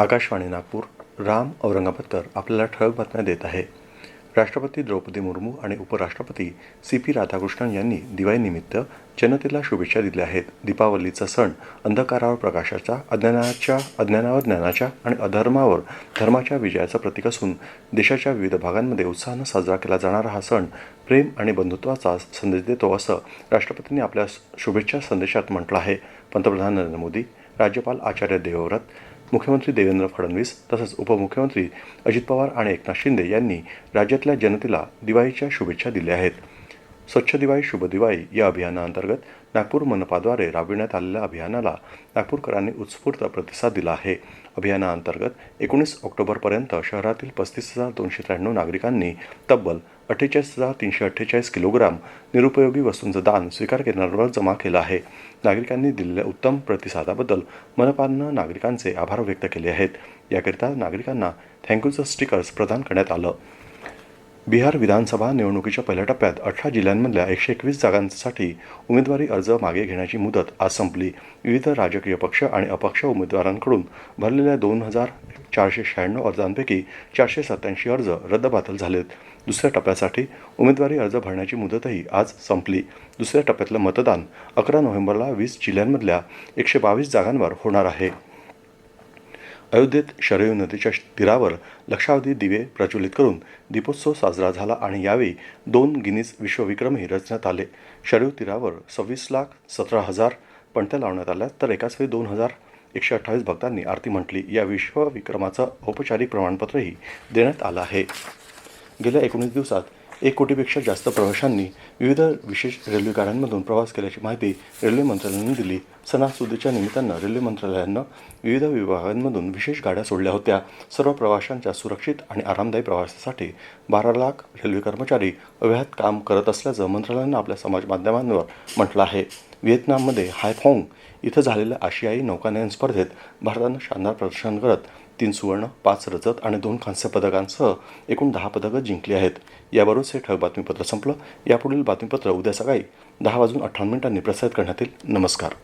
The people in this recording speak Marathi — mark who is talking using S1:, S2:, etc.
S1: आकाशवाणी नागपूर राम औरंगाबादकर आपल्याला ठळक बातम्या देत आहे राष्ट्रपती द्रौपदी मुर्मू आणि उपराष्ट्रपती सी पी राधाकृष्णन यांनी दिवाळीनिमित्त जनतेला शुभेच्छा दिल्या आहेत दीपावलीचा सण अंधकारावर प्रकाशाचा अज्ञानाच्या अज्ञानावर ज्ञानाच्या आणि अधर्मावर धर्माच्या विजयाचं प्रतीक असून देशाच्या विविध भागांमध्ये उत्साहानं साजरा केला जाणारा हा सण प्रेम आणि बंधुत्वाचा संदेश देतो असं राष्ट्रपतींनी आपल्या शुभेच्छा संदेशात म्हटलं आहे पंतप्रधान नरेंद्र मोदी राज्यपाल आचार्य देवव्रत मुख्यमंत्री देवेंद्र फडणवीस तसंच उपमुख्यमंत्री अजित पवार आणि एकनाथ शिंदे यांनी राज्यातल्या जनतेला दिवाळीच्या शुभेच्छा दिल्या आहेत स्वच्छ दिवाळी शुभ दिवाळी या अभियानाअंतर्गत नागपूर मनपाद्वारे राबविण्यात आलेल्या अभियानाला नागपूरकरांनी उत्स्फूर्त प्रतिसाद दिला आहे अभियानाअंतर्गत एकोणीस ऑक्टोबरपर्यंत शहरातील पस्तीस हजार दोनशे त्र्याण्णव नागरिकांनी तब्बल अठ्ठेचाळीस हजार तीनशे अठ्ठेचाळीस किलोग्राम निरुपयोगी वस्तूंचं दान स्वीकार केंद्रांवर जमा केलं आहे नागरिकांनी दिलेल्या उत्तम प्रतिसादाबद्दल मनपानं नागरिकांचे आभार व्यक्त केले आहेत याकरिता नागरिकांना थँक्यूचं स्टिकर्स प्रदान करण्यात आलं बिहार विधानसभा निवडणुकीच्या पहिल्या टप्प्यात अठरा जिल्ह्यांमधल्या एकशे एकवीस जागांसाठी उमेदवारी अर्ज मागे घेण्याची मुदत आज संपली विविध राजकीय पक्ष आणि अपक्ष उमेदवारांकडून भरलेल्या दोन हजार चारशे शहाण्णव अर्जांपैकी चारशे सत्याऐंशी अर्ज रद्दबातल झालेत दुसऱ्या टप्प्यासाठी उमेदवारी अर्ज भरण्याची मुदतही आज संपली दुसऱ्या टप्प्यातलं मतदान अकरा नोव्हेंबरला वीस जिल्ह्यांमधल्या एकशे बावीस जागांवर होणार आहे अयोध्येत शरयू नदीच्या तीरावर लक्षावधी दिवे प्रज्वलित करून दीपोत्सव साजरा झाला आणि यावेळी दोन गिनीज विश्वविक्रमही रचण्यात आले शरयू तीरावर सव्वीस लाख सतरा हजार पणत्या लावण्यात आल्या तर एकाच वेळी दोन हजार एकशे अठ्ठावीस भक्तांनी आरती म्हटली या विश्वविक्रमाचं औपचारिक प्रमाणपत्रही देण्यात आलं आहे गेल्या एकोणीस दिवसात एक कोटीपेक्षा जास्त प्रवाशांनी विविध विशेष रेल्वे गाड्यांमधून प्रवास केल्याची माहिती रेल्वे मंत्रालयाने दिली सणासुदीच्या निमित्तानं रेल्वे मंत्रालयानं विविध विभागांमधून विशेष गाड्या सोडल्या होत्या सर्व प्रवाशांच्या सुरक्षित आणि आरामदायी प्रवासासाठी बारा लाख रेल्वे कर्मचारी अव्याहत काम करत असल्याचं मंत्रालयानं आपल्या समाज माध्यमांवर म्हटलं आहे व्हिएतनाममध्ये हायफॉंग इथं झालेल्या आशियाई नौकानयन स्पर्धेत भारतानं शानदार प्रदर्शन करत तीन सुवर्ण पाच रजत आणि दोन कांस्य पदकांसह एकूण दहा पदकं जिंकली आहेत याबरोबरच हे ठळक बातमीपत्र संपलं यापुढील बातमीपत्र उद्या सकाळी दहा वाजून अठ्ठावन्न मिनिटांनी प्रसारित करण्यात येईल नमस्कार